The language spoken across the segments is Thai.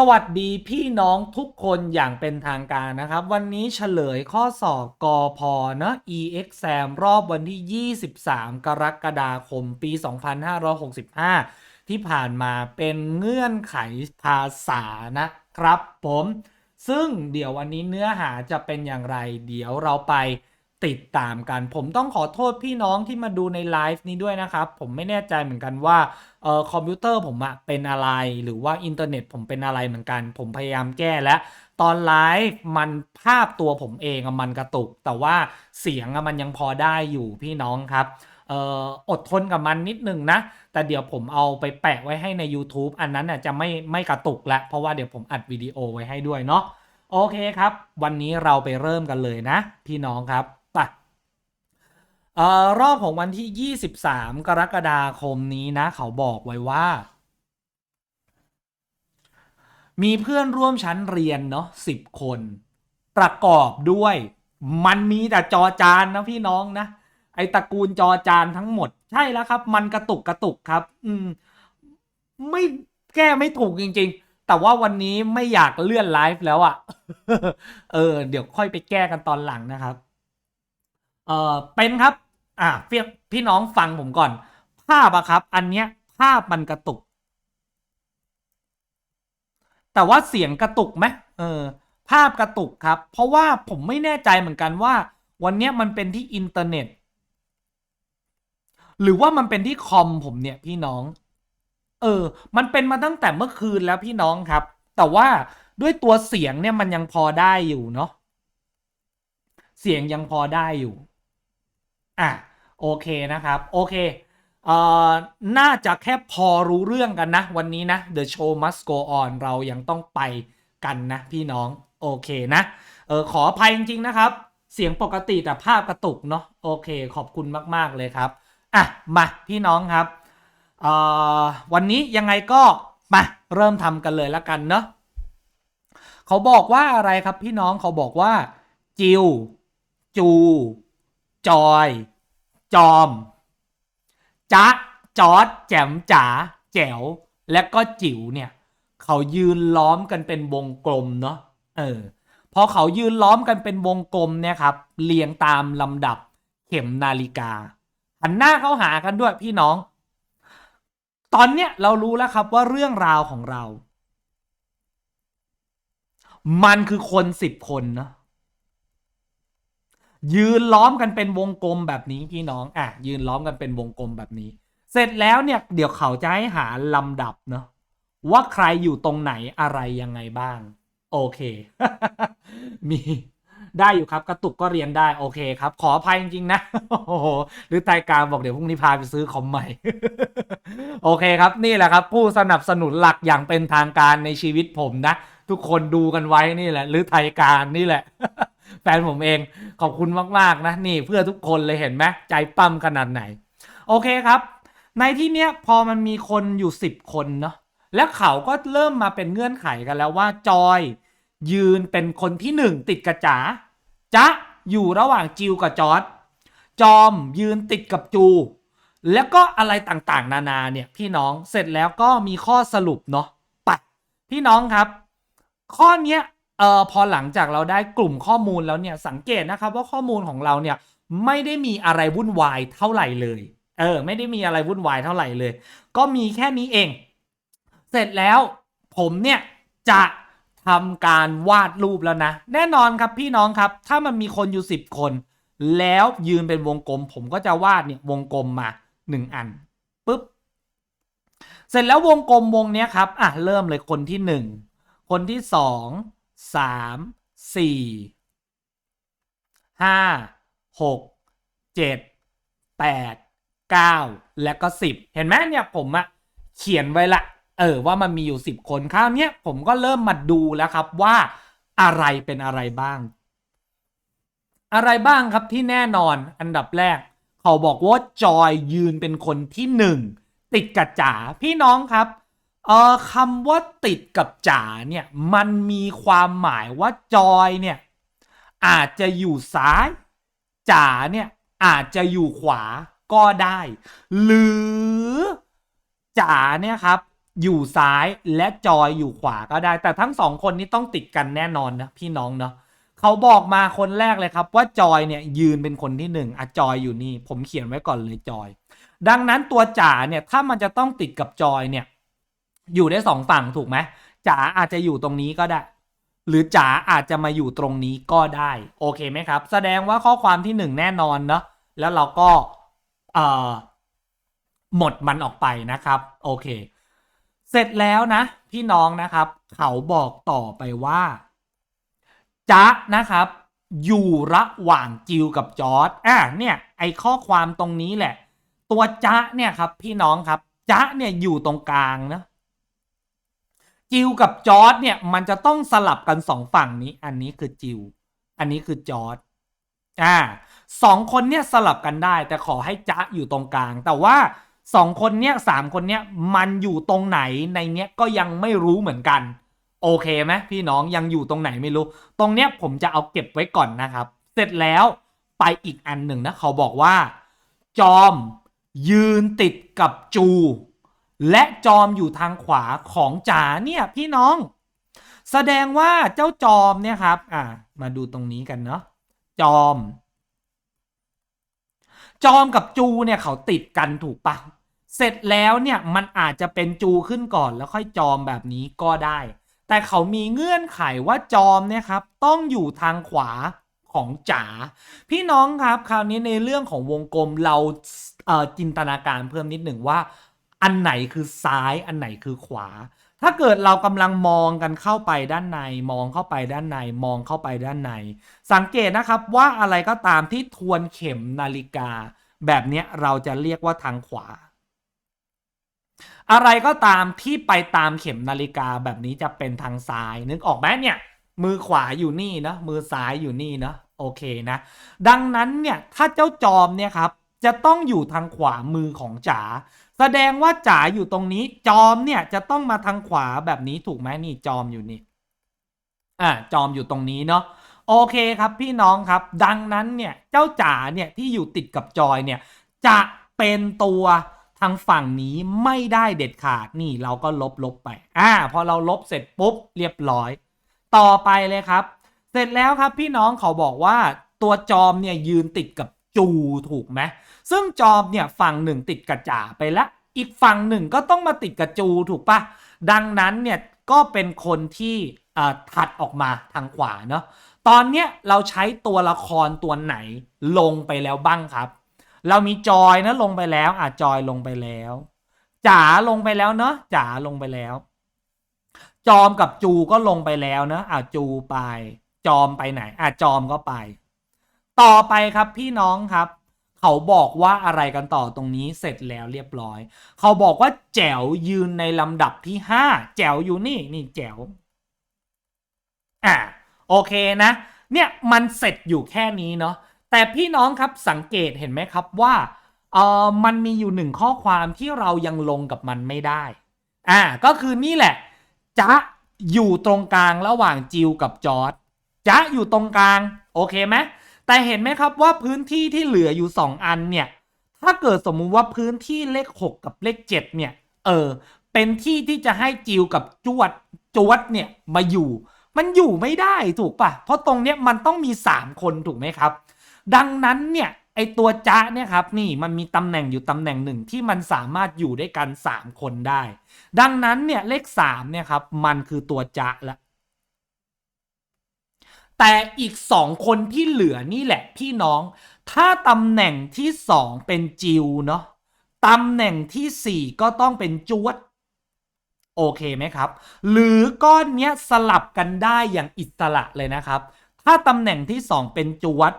สวัสดีพี่น้องทุกคนอย่างเป็นทางการนะครับ วันนี้เฉลยข้อสอบกอพเนอะ e-exam รอบวันที่ 23 กรกฎาคมปี 2565 ที่ผ่านมาเป็นเงื่อนไขภาษานะครับผม ซึ่งเดี๋ยววันนี้เนื้อหาจะเป็นอย่างไร เดี๋ยวเราไป ติดตามกัน ผมต้องขอโทษพี่น้องที่มาดูในไลฟ์นี้ด้วยนะครับ ผมไม่แน่ใจเหมือนกันว่าเอ่อคอมพิวเตอร์ผมอะเป็นอะไรหรือว่าอินเทอร์เน็ตผมเป็นอะไรเหมือนกัน ผมพยายามแก้แล้วตอนไลฟ์มันภาพตัวผมเองอะมันกระตุก แต่ว่าเสียงอะมันยังพอได้อยู่พี่น้องครับเอออดทนกับมันนิดนึงนะ แต่เดี๋ยวผมเอาไปแปะไว้ให้ใน YouTube อันนั้นน่ะจะไม่ไม่กระตุกล้วเพราะว่าเดี๋ยวผมอัดวิดีโอไว้ให้ด้วยเนาะโอเคครับ วันนี้เราไปเริ่มกันเลยนะ พี่น้องครับ ออรอบของวันที่ 23 กรกฎาคมนี้นะ เขาบอกไว้ว่า มีเพื่อนร่วมชั้นเรียนเนาะสิบคน ประกอบด้วย มันมีแต่จอจานนะพี่น้องนะ ไอตระกูลจอจานทั้งหมด ใช่แล้วครับ มันกระตุกกระตุกครับ อืม ไม่แก้ไม่ถูกจริง ๆ แต่ว่าวันนี้ไม่อยากเลื่อนไลฟ์แล้วอะ่ะ เออ เดี๋ยวค่อยไปแก้กันตอนหลังนะครับ เออเป็นครับ อะพี่พี่น้องฟังผมก่อน ภาพอะครับ อันเนี้ยภาพมันกระตุก แต่ว่าเสียงกระตุกไหมเออ ภาพกระตุกครับ เพราะว่าผมไม่แน่ใจเหมือนกันว่า วันเนี้ยมันเป็นที่อินเทอร์เน็ต หรือว่ามันเป็นที่คอมผมเนี่ยพี่น้อง เออ มันเป็นมาตั้งแต่เมื่อคืนแล้วพี่น้องครับ แต่ว่าด้วยตัวเสียงเนี่ยมันยังพอได้อยู่เนาะเสียงยังพอได้อยู่ อะ โอเคนะครับโอเคเอ่อน่าจะแค่พอรู้เรื่องกันนะ วันนี้นะ The show must go on เรายังต้องไปกันนะพี่น้องโอเคนะเออขออภัยจริงๆนะครับ เสียงปกติแต่ภาพกระตุกเนาะโอเคขอบคุณมากๆเลยครับอะมาพี่น้องครับเอ่อวันนี้ยังไงก็มาเริ่มทำกันเลยล้วกันเนาะเขาบอกว่าอะไรครับพี่น้องเขาบอกว่า จิว จู จอย จอมจ๊ะจอดแจมจ๋าแจ๋ว และก็จิ๋วเนี่ย เขายืนล้อมกันเป็นวงกลมเนาะเออพอเขายืนล้อมกันเป็นวงกลมเนี่ยครับ เรียงตามลำดับเข็มนาฬิกา หันหน้าเข้าหากันด้วยพี่น้อง ตอนเนี้ยเรารู้แล้วครับว่าเรื่องราวของเรา มันคือคนสิบคนเนาะ ยืนล้อมกันเป็นวงกลมแบบนี้พี่น้องอะยืนล้อมกันเป็นวงกลมแบบนี้ เสร็จแล้วเนี่ยเดี๋ยวเขาจะให้หาลำดับเนาะว่าใครอยู่ตรงไหนอะไรยังไงบ้าง โอเค มีได้อยู่ครับ กระตุกก็เรียนได้โอเคครับ ขออภัยจริงๆนะโอ้โหหรือไตายการบอกเดี๋ยวพรุ่งนี้พาไปซื้อคอมใหม่ โอเคครับ นี่แหละครับ ผู้สนับสนุนหลักอย่างเป็นทางการในชีวิตผมนะ ทุกคนดูกันไว้นี่แหละ หรือไทยการนี่แหละ แฟนผมเองขอบคุณมาก ๆ นะ นี่เพื่อทุกคนเลยเห็นไหมใจปั้มขนาดไหน โอเคครับ ในที่เนี้ยพอมันมีคนอยู่สิบคนเนาะแล้วเขาก็เริ่มมาเป็นเงื่อนไขกันแล้วว่าจอยยืนเป็นคนที่หนึ่งติดกับจ๋าจ๊ะอยู่ระหว่างจิวกับจอร์ดจอมยืนติดกับจู แล้วก็อะไรต่างๆ นานาเนี่ยพี่น้องเสร็จแล้วก็มีข้อสรุปเนาะไปพี่น้องครับ ข้อเนี้ย เอ่อพอหลังจากเราได้กลุ่มข้อมูลแล้วเนี่ยสังเกตนะครับว่าข้อมูลของเราเนี่ยไม่ได้มีอะไรวุ่นวายเท่าไหร่เลยเออไม่ได้มีอะไรวุ่นวายเท่าไหร่เลย ก็มีแค่นี้เอง เสร็จแล้วผมเนี่ยจะทำการวาดรูปแล้วนะ แน่นอนครับพี่น้องครับ ถ้ามันมีคนอยู่สิบคน แล้วยืนเป็นวงกลม ผมก็จะวาดเนี่ยวงกลมมาหนึ่งอันปุ๊บเสร็จแล้ววงกลมวงเนี้ยครับอะเริ่มเลยคนที่หนึ่งคนที่สอง สามสี่ห้าหกเจ็ดแปดเก้าและก็สิบเห็นไหมเนี่ยผมอะเขียนไว้ละ เออว่ามันมีอยู่สิบคนคราวเนี้ยผมก็เริ่มมาดูแล้วครับว่าอะไรเป็นอะไรบ้าง อะไรบ้างครับที่แน่นอนอันดับแรก เขาบอกว่าจอยยืนเป็นคนที่หนึ่งติดกับจ๋าพี่น้องครับ เออคำว่าติดกับจ๋าเนี่ยมันมีความหมายว่าจอยเนี่ยอาจจะอยู่ซ้ายจ๋าเนี่ยอาจจะอยู่ขวาก็ได้ หรือจ๋าเนี่ยครับอยู่ซ้ายและจอยอยู่ขวาก็ได้ แต่ทั้งสองคนนี้ต้องติดกันแน่นอนนะพี่น้องเนาะเขาบอกมาคนแรกเลยครับ ว่าจอยเนี่ยยืนเป็นคนที่หนึ่งอะจอยอยู่นี่ ผมเขียนไว้ก่อนเลยจอย ดังนั้นตัวจ๋าเนี่ยถ้ามันจะต้องติดกับจอยเนี่ย อยู่ได้สองฝั่งถูกไหมจ๋าอาจจะอยู่ตรงนี้ก็ได้ หรือจ๋าอาจจะมาอยู่ตรงนี้ก็ได้ โอเคไหมครับ แสดงว่าข้อความที่หนึ่งแน่นอนเนาะแล้วเราก็เอ่อหมดมันออกไปนะครับ โอเค เสร็จแล้วนะ พี่น้องนะครับ เขาบอกต่อไปว่าจ๊ะนะครับ อยู่ระหว่างจิวกับจอร์ดอะเนี่ย ไอข้อความตรงนี้แหละ ตัวจ๊ะเนี่ยครับ พี่น้องครับจ๊ะเนี่ยอยู่ตรงกลางนะ จิวกับจอร์ดเนี่ยมันจะต้องสลับกันสองฝั่งนี้ อันนี้คือจิว อันนี้คือจอร์ดอ่าสองคนเนี่ยสลับกันได้ แต่ขอให้จ๊ะอยู่ตรงกลาง แต่ว่าสองคนเนี่ยสามคนเนี่ยมันอยู่ตรงไหนในเนี้ยก็ยังไม่รู้เหมือนกัน โอเคไหมพี่น้องยังอยู่ตรงไหนไม่รู้ ตรงเนี้ยผมจะเอาเก็บไว้ก่อนนะครับ เสร็จแล้วไปอีกอันหนึ่งนะเขาบอกว่า จอมยืนติดกับจู และจอมอยู่ทางขวาของจ๋าเนี่ยพี่น้อง แสดงว่าเจ้าจอมเนี่ยครับ อ่า มาดูตรงนี้กันเนาะจอม จอมกับจูเนี่ยเขาติดกันถูกปะเสร็จแล้วเนี่ยมันอาจจะเป็นจูขึ้นก่อนแล้วค่อยจอมแบบนี้ก็ได้ แต่เขามีเงื่อนไขว่าจอมเนี่ยครับ ต้องอยู่ทางขวาของจ๋าพี่น้องครับ คราวนี้ในเรื่องของวงกลมเราเอ่อจินตนาการเพิ่มนิดหนึ่งว่า อันไหนคือซ้ายอันไหนคือขวา ถ้าเกิดเรากำลังมองกันเข้าไปด้านใน มองเข้าไปด้านใน มองเข้าไปด้านใน สังเกตนะครับว่าอะไรก็ตามที่ทวนเข็มนาฬิกา แบบนี้เราจะเรียกว่าทางขวา อะไรก็ตามที่ไปตามเข็มนาฬิกาแบบนี้จะเป็นทางซ้าย นึกออกไหมเนี่ย มือขวาอยู่นี่นะมือซ้ายอยู่นี่นะโอเคนะ ดังนั้นเนี่ยถ้าเจ้าจอมเนี่ยครับจะต้องอยู่ทางขวามือของจ๋า แสดงว่าจ๋าอยู่ตรงนี้ จอมเนี่ยจะต้องมาทางขวาแบบนี้ถูกไหมนี่จอมอยู่นี่อ่าจอมอยู่ตรงนี้เนาะโอเคครับพี่น้องครับ ดังนั้นเนี่ยเจ้าจ๋าเนี่ยที่อยู่ติดกับจอยเนี่ยจะเป็นตัวทางฝั่งนี้ไม่ได้เด็ดขาดนี่เราก็ลบลบไปอ่าพอเราลบเสร็จปุ๊บเรียบร้อย ต่อไปเลยครับ เสร็จแล้วครับพี่น้องเขาบอกว่าตัวจอมเนี่ยยืนติดกับ จูถูกไหมซึ่งจอมเนี่ยฝั่งหนึ่งติดกับจ่าไปละอีกฝั่งหนึ่งก็ต้องมาติดกับจูถูกปะดังนั้นเนี่ยก็เป็นคนที่ถัดออกมาทางขวาเนาะตอนเนี้ยเราใช้ตัวละครตัวไหนลงไปแล้วบ้างครับ เรามีจอยนะลงไปแล้วอะจอยลงไปแล้วจ๋าลงไปแล้วเนาะจ๋าลงไปแล้ว จอมกับจูก็ลงไปแล้วเนาะอะจูไป จอมไปไหนอะจอมก็ไป ต่อไปครับพี่น้องครับ เขาบอกว่าอะไรกันต่อตรงนี้เสร็จแล้วเรียบร้อย เขาบอกว่าแจ๋วยืนในลำดับที่ห้าแจ๋วอยู่นี่นี่แจ๋วอะโอเคนะ เนี่ยมันเสร็จอยู่แค่นี้เนาะแต่พี่น้องครับสังเกตเห็นไหมครับว่าเออมันมีอยู่หนึ่งข้อความที่เรายังลงกับมันไม่ได้อ่าก็คือนี่แหละจะอยู่ตรงกลางระหว่างจิวกับจอร์ดจะอยู่ตรงกลาง โอเคไหม แต่เห็นไหมครับว่าพื้นที่ที่เหลืออยู่สองอันเนี่ย ถ้าเกิดสมมุติว่าพื้นที่เลข 6 กับเลข 7 เนี่ย เออ เป็นที่ที่จะให้จิวกับจวดจวดเนี่ยมาอยู่ มันอยู่ไม่ได้ถูกปะเพราะตรงเนี้ยมันต้องมี 3 คนถูกไหมครับ ดังนั้นเนี่ยไอตัวจ้าเนี่ยครับนี่มันมีตำแหน่งอยู่ตำแหน่งหนึ่งที่มันสามารถอยู่ด้วยกัน 3 คนได้ ดังนั้นเนี่ยเลข3เนี่ยครับมันคือตัวจ้าละ แต่อีกสองคนที่เหลือนี่แหละพี่น้อง ถ้าตำแหน่งที่สองเป็นจิวเนาะตำแหน่งที่สี่ก็ต้องเป็นจวดโอเคไหมครับ หรือก้อนเนี้ยสลับกันได้อย่างอิสระเลยนะครับ ถ้าตำแหน่งที่สองเป็นจวด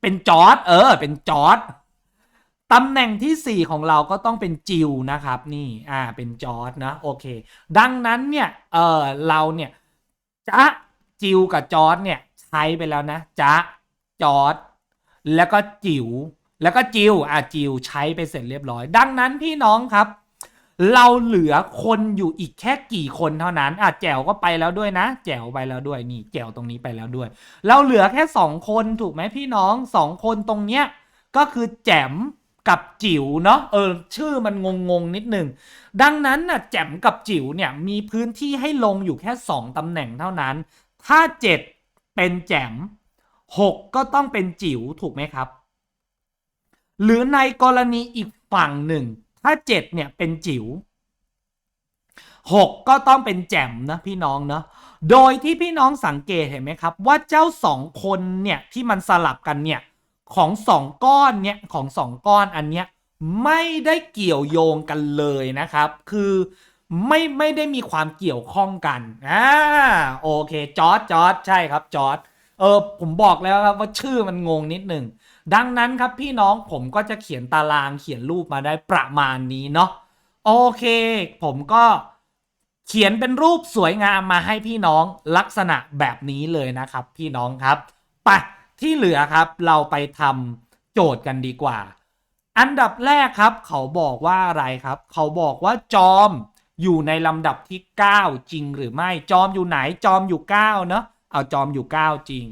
เป็นจอร์ดเออ เป็นจอร์ดตำแหน่งที่สี่ของเราก็ต้องเป็นจิวนะครับ นี่อ่าเป็นจอร์ดนะโอเค ดังนั้นเนี่ยเออเราเนี่ยจะ จิวกับจอร์ดเนี่ยใช้ไปแล้วนะจะจอร์ดแล้วก็จิวแล้วก็จิวอะจิวใช้ไปเสร็จเรียบร้อย ดังนั้นพี่น้องครับ เราเหลือคนอยู่อีกแค่กี่คนเท่านั้นอะแจวก็ไปแล้วด้วยนะ แจวไปแล้วด้วยนี่แจวตรงนี้ไปแล้วด้วย เราเหลือแค่สองคนถูกไหมพี่น้องสองคนตรงเนี้ยก็คือแจมกับจิ๋วเนาะเออชื่อมันงงๆนิดนึง ดังนั้นน่ะแจ่มกับจิ๋วเนี่ยมีพื้นที่ให้ลงอยู่แค่ 2 ตำแหน่งเท่านั้น ถ้า 7 เป็นแจ่ม6 ก็ต้องเป็นจิ๋วถูกไหมครับ หรือในกรณีอีกฝั่งหนึ่ง ถ้า 7 เนี่ยเป็นจิ๋ว6 ก็ต้องเป็นแจ่มนะพี่น้องเนาะโดยที่พี่น้องสังเกตเห็นไหมครับ ว่าเจ้าสองคนเนี่ยที่มันสลับกันเนี่ยของสองก้อนเนี่ยของสองก้อนอันเนี้ยไม่ได้เกี่ยวโยงกันเลยนะครับ คือ ไม่ไม่ได้มีความเกี่ยวข้องกันอ่าโอเคจอร์ดจอร์ดใช่ครับจอร์ดเออผมบอกแล้วครับว่าชื่อมันงงนิดหนึ่งดังนั้นครับพี่น้องผมก็จะเขียนตารางเขียนรูปมาได้ประมาณนี้เนาะโอเค ผมก็เขียนเป็นรูปสวยงามมาให้พี่น้องลักษณะแบบนี้เลยนะครับ พี่น้องครับไปที่เหลือครับเราไปทำโจทย์กันดีกว่า อันดับแรกครับ เขาบอกว่าอะไรครับ เขาบอกว่าจอม อยู่ในลำดับที่ 9 จริงหรือไม่ จอมอยู่ไหน จอมอยู่ 9 เนาะ เอาจอมอยู่ 9 จริง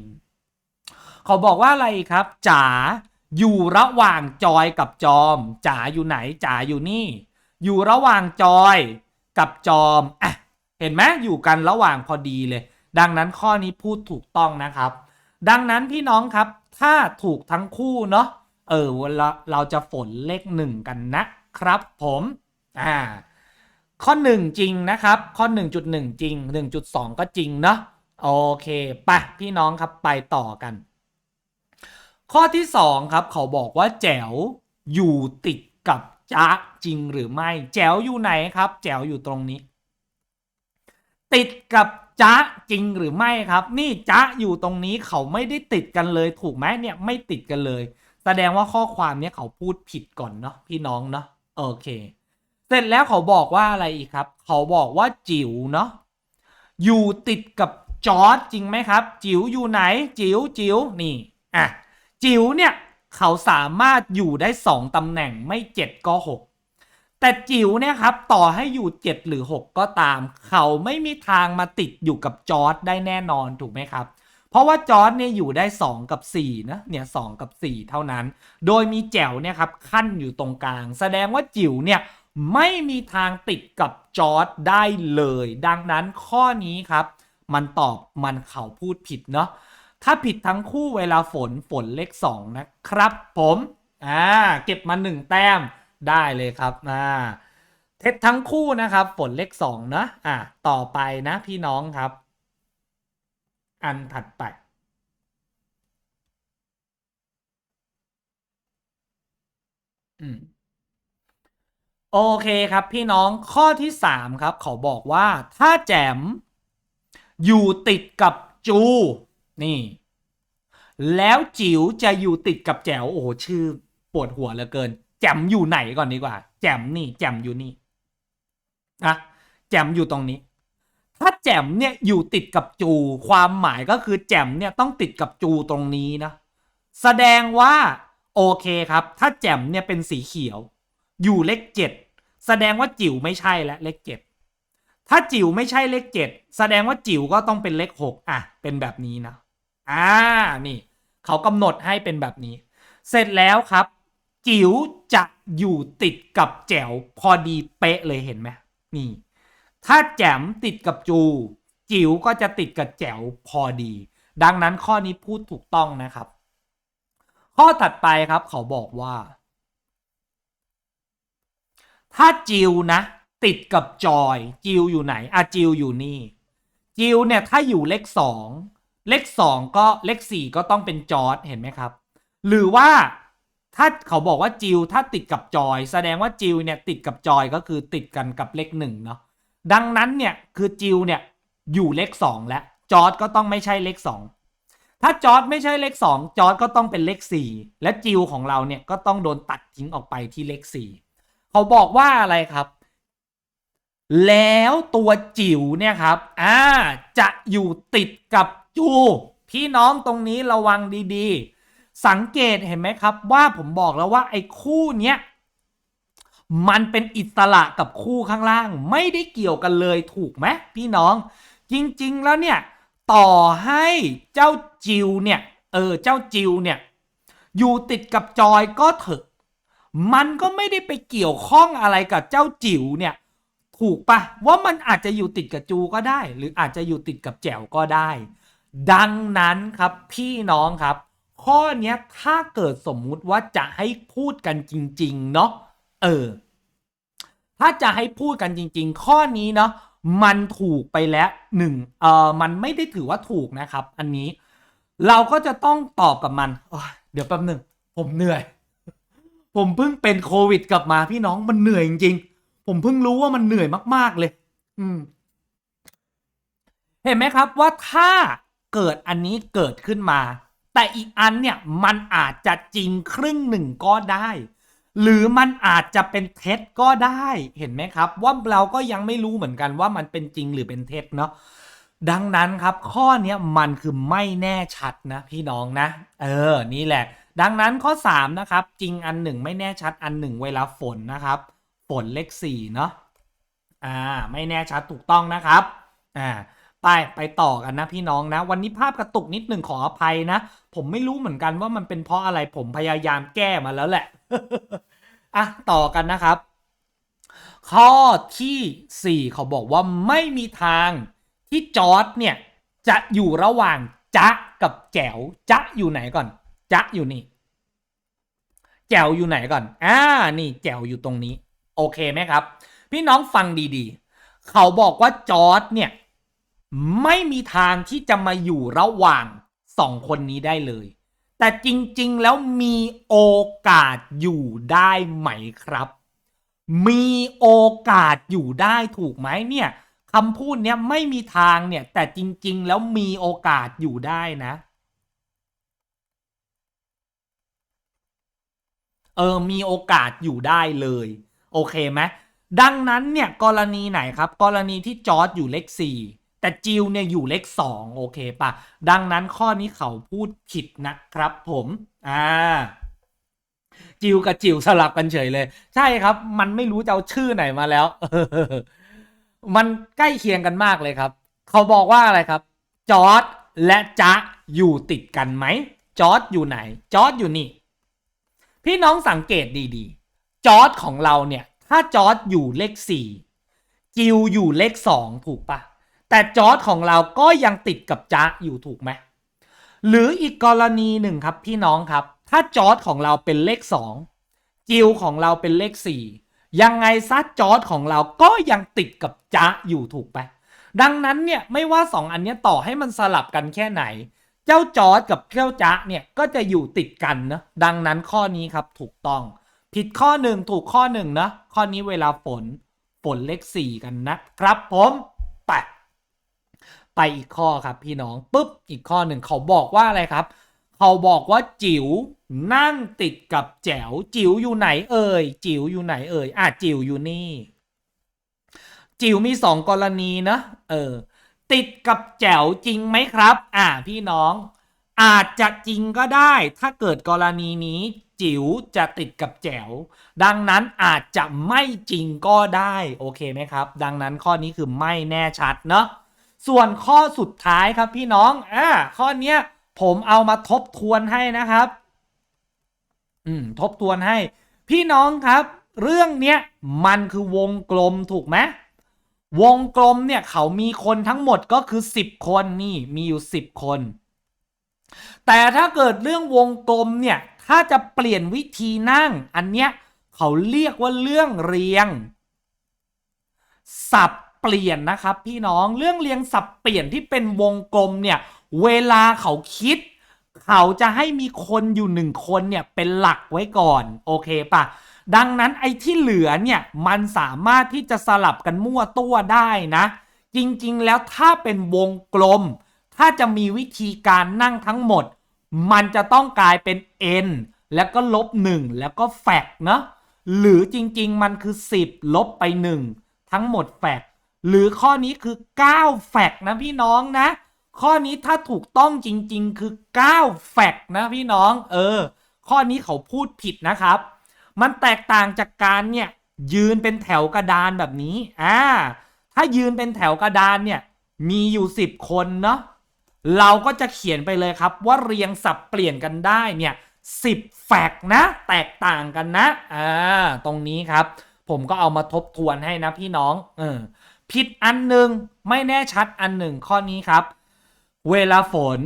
เขาบอกว่าอะไรครับจ๋าอยู่ระหว่างจอยกับจอมจ๋าอยู่ไหนจ๋าอยู่นี่ อยู่ระหว่างจอยกับจอมอะเห็นไหมอยู่กันระหว่างพอดีเลย ดังนั้นข้อนี้พูดถูกต้องนะครับ ดังนั้นพี่น้องครับ ถ้าถูกทั้งคู่เนาะเออเราเราจะฝนเลขหนึ่งกันนะครับผมอ่า ข้อ 1 จริงนะครับ ข้อ 1.1 จริง 1.2 ก็จริงเนาะโอเคไปพี่น้องครับไปต่อกัน ข้อที่2ครับเขาบอกว่าแจ๋วอยู่ติดกับจ๊ะจริงหรือไม่ แจ๋วอยู่ไหนครับ แจ๋วอยู่ตรงนี้ ติดกับจ๊ะจริงหรือไม่ครับ นี่จ๊ะอยู่ตรงนี้เขาไม่ได้ติดกันเลยถูกไหมเนี่ยไม่ติดกันเลย แสดงว่าข้อความเนี้ยเขาพูดผิดก่อนเนาะพี่น้องเนาะโอเค ร็จแล้วเขาบอกว่าอะไรอีกครับ เขาบอกว่าจิ๋วเนาะอยู่ติดกับจอร์ดจริงไหมครับ จิ๋วอยู่ไหน จิ๋วจิ๋วนี่อะจิ๋วเนี่ยเขาสามารถอยู่ได้ 2 ตำแหน่งไม่ 7 ก็ 6 แต่จิ๋วเนี่ยครับต่อให้อยู่ 7 หรือ 6 ก็ตาม เขาไม่มีทางมาติดอยู่กับจอร์ดได้แน่นอนถูกไหมครับ เพราะว่าจอร์ดเนี่ยอยู่ได้ 2 กับ4นะเนี่ยสกับ 4 เท่านั้น โดยมีแจ๋วเนี่ยครับขั้นอยู่ตรงกลาง แสดงว่าจิ๋วเนี่ย ไม่มีทางติดกับจอร์ดได้เลย ดังนั้นข้อนี้ครับ มันตอบมันเขาพูดผิดเนาะถ้าผิดทั้งคู่เวลาฝนฝนเลขสองนะครับ ผมอ่าเก็บมาหนึ่งแต้มได้เลยครับอ่าเท็จทั้งคู่นะครับฝนเลขสองนะอ่าต่อไปนะพี่น้องครับ อันถัดไปอืม โอเคครับพี่น้องข้อที่สามครับเขาบอกว่าถ้าแจมอยู่ติดกับจูนี่ แล้วจิ๋วจะอยู่ติดกับแจ๋วโอ้โหชื่อปวดหัวเหลือเกิน แจมอยู่ไหนก่อนดีกว่า แจมนี่ แจมอยู่นี่อะแจมอยู่ตรงนี้ ถ้าแจมเนี่ยอยู่ติดกับจู ความหมายก็คือแจมเนี่ยต้องติดกับจูตรงนี้นะแสดงว่า โอเคครับ ถ้าแจมเนี่ยเป็นสีเขียว อยู่เลขเจ็ดแสดงว่าจิ๋วไม่ใช่และเลขเจ็ดถ้าจิ๋วไม่ใช่เลขเจ็ดแสดงว่าจิ๋วก็ต้องเป็นเลขหกอะ เป็นแบบนี้นะอ่านี่ เขากำหนดให้เป็นแบบนี้ เสร็จแล้วครับ จิ๋วจะอยู่ติดกับแจ๋วพอดีเป๊ะเลยเห็นไหมนี่ ถ้าแจ๋มติดกับจู จิ๋วก็จะติดกับแจ๋วพอดี ดังนั้นข้อนี้พูดถูกต้องนะครับ ข้อถัดไปครับเขาบอกว่า ถ้าจิวนะ ติดกับจอย จิวอยู่ไหนอะจิวอยู่นี่ จิวเนี่ยถ้าอยู่เลขสองเลขสองก็เลขสี่ก็ต้องเป็นจอร์ดเห็นไหมครับ หรือว่าถ้าเขาบอกว่าจิวถ้าติดกับจอย แสดงว่าจิวเนี่ยติดกับจอยก็คือติดกันกับเลขหนึ่งเนาะดังนั้นเนี่ยคือจิวเนี่ยอยู่เลขสองแล้วจอร์ดก็ต้องไม่ใช่เลขสองถ้าจอร์ดไม่ใช่เลขสองจอร์ดก็ต้องเป็นเลขสี่และจิวของเราเนี่ยก็ต้องโดนตัดทิ้งออกไปที่เลขสี่ เขาบอกว่าอะไรครับ แล้วตัวจิ๋วเนี่ยครับ อ่า จะอยู่ติดกับจู พี่น้องตรงนี้ระวังดีๆ สังเกตเห็นไหมครับ ว่าผมบอกแล้วว่าไอ้คู่เนี้ยมันเป็นอิสระกับคู่ข้างล่าง ไม่ได้เกี่ยวกันเลยถูกไหมพี่น้อง จริงๆแล้วเนี่ย ต่อให้เจ้าจิวเนี่ย เออ เจ้าจิวเนี่ย อยู่ติดกับจอยก็เถอะ มันก็ไม่ได้ไปเกี่ยวข้องอะไรกับเจ้าจิ๋วเนี่ย ถูกปะว่ามันอาจจะอยู่ติดกับจูก็ได้ หรืออาจจะอยู่ติดกับแจ๋วก็ได้ ดังนั้นครับพี่น้องครับ ข้อเนี้ยถ้าเกิดสมมุติว่าจะให้พูดกันจริง ๆ เนาะเออ ถ้าจะให้พูดกันจริง ๆ ข้อนี้เนาะมันถูกไปแล้วหนึ่งเออมันไม่ได้ถือว่าถูกนะครับ อันนี้ เราก็จะต้องตอบกับมันเดี๋ยวแป๊บหนึ่งผมเหนื่อย ผมเพิ่งเป็นโควิดกลับมาพี่น้องมันเหนื่อยจริงๆผมเพิ่งรู้ว่ามันเหนื่อยมาก ๆ เลย อืม เห็นไหมครับว่าถ้าเกิดอันนี้เกิดขึ้นมา แต่อีกอันเนี่ยมันอาจจะจริงครึ่งหนึ่งก็ได้ หรือมันอาจจะเป็นเท็จก็ได้เห็นไหมครับ ว่าเราก็ยังไม่รู้เหมือนกันว่ามันเป็นจริงหรือเป็นเท็จเนาะดังนั้นครับ ข้อเนี้ยมันคือไม่แน่ชัดนะพี่น้องนะ เออ นี่แหละ ดังนั้นข้อ 3 นะครับ จริงอันหนึ่งไม่แน่ชัดอันหนึ่งเวลาฝนนะครับ ฝนเลข4เนาะอ่าไม่แน่ชัดถูกต้องนะครับอ่าไปไปต่อกันนะพี่น้องนะ วันนี้ภาพกระตุกนิดหนึ่งขออภัยนะ ผมไม่รู้เหมือนกันว่ามันเป็นเพราะอะไรผมพยายามแก้มาแล้วแหละอะต่อกันนะครับ ข้อที่ 4 เขาบอกว่าไม่มีทางที่จอร์ดเนี่ยจะอยู่ระหว่างจ๊ะกับแจ๋วจ๊ะอยู่ไหนก่อน จ๊ะอยู่นี่ แจวอยู่ไหนก่อน อ่า นี่แจวอยู่ตรงนี้ โอเคไหมครับ พี่น้องฟังดีๆ เขาบอกว่าจอร์ดเนี่ย ไม่มีทางที่จะมาอยู่ระหว่างสองคนนี้ได้เลย แต่จริงๆแล้วมีโอกาสอยู่ได้ไหมครับ มีโอกาสอยู่ได้ถูกไหมเนี่ยคำพูดเนี้ยไม่มีทางเนี่ย แต่จริง ๆ แล้วมีโอกาสอยู่ได้นะ เออมีโอกาสอยู่ได้เลย โอเคไหมดังนั้นเนี่ยกรณีไหนครับ กรณีที่จอร์ดอยู่เลขสี่แต่จิวเนี่ยอยู่เลขสองโอเคปะดังนั้นข้อนี้เขาพูดผิดนะครับ ผมอ่าจิวกับจิวสลับกันเฉยเลย ใช่ครับ มันไม่รู้จะเอาชื่อไหนมาแล้วมันใกล้เคียงกันมากเลยครับ เขาบอกว่าอะไรครับ จอร์ดและจ๊ะอยู่ติดกันไหมจอร์ดอยู่ไหน จอร์ดอยู่นี่ พี่น้องสังเกตดีๆ จอร์ดของเราเนี่ย ถ้าจอร์ดอยู่เลขสี่จิวอยู่เลขสองถูกปะแต่จอร์ดของเราก็ยังติดกับจ๊ะอยู่ถูกไหมหรืออีกกรณีหนึ่งครับพี่น้องครับ ถ้าจอร์ดของเราเป็นเลขสองจิวของเราเป็นเลขสี่ยังไงซัดจอร์ดของเราก็ยังติดกับจ๊ะอยู่ถูกไหมดังนั้นเนี่ยไม่ว่าสองอันนี้ต่อให้มันสลับกันแค่ไหน เจ้าจอร์ดกับเจ้าจ๊ะเนี่ยก็จะอยู่ติดกันนะดังนั้นข้อนี้ครับถูกต้อง ผิดข้อหนึ่งถูกข้อหนึ่งนะข้อนี้เวลาฝนฝนเลขสี่กันนะครับผมไปไปอีกข้อครับพี่น้องปุ๊บอีกข้อหนึ่งเขาบอกว่าอะไรครับ เขาบอกว่าจิ๋วนั่งติดกับแจ๋ว จิ๋วอยู่ไหนเอ่ยจิ๋วอยู่ไหนเอ่ยอะจิ๋วอยู่นี่ จิ๋วมีสองกรณีนะเออ ติดกับแจ๋วจริงไหมครับ อ่าพี่น้อง อาจจะจริงก็ได้ ถ้าเกิดกรณีนี้จิ๋วจะติดกับแจ๋ว ดังนั้นอาจจะไม่จริงก็ได้ โอเคไหมครับ ดังนั้นข้อนี้คือไม่แน่ชัดเนาะส่วนข้อสุดท้ายครับพี่น้องอ่าข้อเนี้ยผมเอามาทบทวนให้นะครับ อืม ทบทวนให้ พี่น้องครับ เรื่องเนี้ยมันคือวงกลมถูกไหม วงกลมเนี่ยเขามีคนทั้งหมดก็คือ 10 คนนี่มีอยู่ 10 คน แต่ถ้าเกิดเรื่องวงกลมเนี่ยถ้าจะเปลี่ยนวิธีนั่ง อันเนี้ยเขาเรียกว่าเรื่องเรียง สับเปลี่ยนนะครับพี่น้องเรื่องเรียงสับเปลี่ยนที่เป็นวงกลมเนี่ยเวลาเขาคิด เขาจะให้มีคนอยู่หนึ่งคนเนี่ยเป็นหลักไว้ก่อน โอเคปะ ดังนั้นไอ้ที่เหลือเนี่ยมันสามารถที่จะสลับกันมั่วตัวได้นะ จริงๆ แล้วถ้าเป็นวงกลม ถ้าจะมีวิธีการนั่งทั้งหมด มันจะต้องกลายเป็น n แล้วก็ลบ 1 แล้วก็แฟกเนาะหรือจริงๆ มันคือ 10 ลบไป 1 ทั้งหมดแฟกหรือข้อนี้คือ 9 แฟกนะพี่น้องนะ ข้อนี้ถ้าถูกต้องจริงๆ คือ 9 แฟกนะพี่น้อง เออ ข้อนี้เขาพูดผิดนะครับ มันแตกต่างจากการเนี่ยยืนเป็นแถวกระดานแบบนี้อ่าถ้ายืนเป็นแถวกระดานเนี่ยมีอยู่ 10 คนเนาะเราก็จะเขียนไปเลยครับว่าเรียงสับเปลี่ยนกันได้เนี่ย10แฟกนะ แตกต่างกันนะอ่าตรงนี้ครับ ผมก็เอามาทบทวนให้นะพี่น้องเออผิดอันหนึ่งไม่แน่ชัดอันหนึ่งข้อนี้ครับ เวลาฝน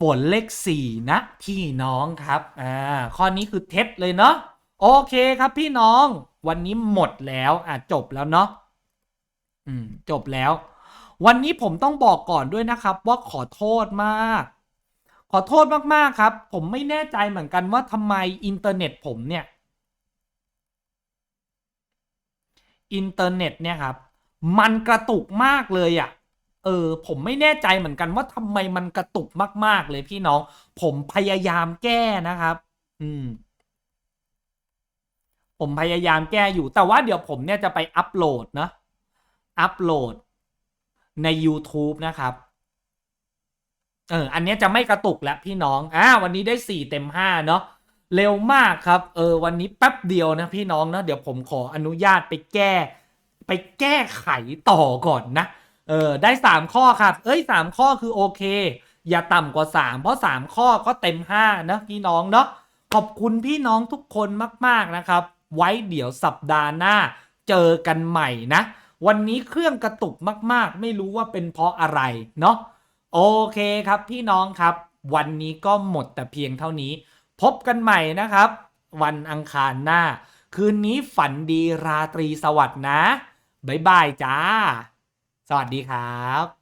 ฝนเลขสี่นะพี่น้องครับอ่าข้อนี้คือเท็จเลยเนาะ โอเคครับพี่น้อง วันนี้หมดแล้วอะจบแล้วเนาะอืมจบแล้ว วันนี้ผมต้องบอกก่อนด้วยนะครับ ว่าขอโทษมาก ขอโทษมากๆครับ ผมไม่แน่ใจเหมือนกันว่าทำไมอินเทอร์เน็ตผมเนี่ย อินเทอร์เน็ตเนี่ยครับ มันกระตุกมากเลยอะ่ะเออผมไม่แน่ใจเหมือนกันว่าทำไมมันกระตุกมาก ๆ เลยพี่น้อง ผมพยายามแก้นะครับ อืม ผมพยายามแก้อยู่ แต่ว่าเดี๋ยวผมเนี่ยจะไปอัปโหลดนะอัปโหลดใน YouTube นะครับ เออ อันนี้จะไม่กระตุกแล้วพี่น้อง อ่า วันนี้ได้สี่เต็มห้าเนาะ เร็วมากครับ เออ วันนี้แป๊บเดียวนะพี่น้องนะเดี๋ยวผมขออนุญาตไปแก้ ไปแก้ไขต่อก่อนนะ เออ ได้สามข้อครับ เอ้ยสามข้อคือโอเค อย่าต่ำกว่าสามเพราะสามข้อก็เต็มห้านะพี่น้องเนาะ ขอบคุณพี่น้องทุกคนมาก ๆนะครับ ไว้เดี๋ยวสัปดาห์หน้าเจอกันใหม่นะ วันนี้เครื่องกระตุกมากๆ ไม่รู้ว่าเป็นเพราะอะไรเนาะโอเคครับพี่น้องครับ วันนี้ก็หมดแต่เพียงเท่านี้ พบกันใหม่นะครับ วันอังคารหน้า คืนนี้ฝันดีราตรีสวัสดิ์นะ บ๊ายบายจ้า สวัสดีครับ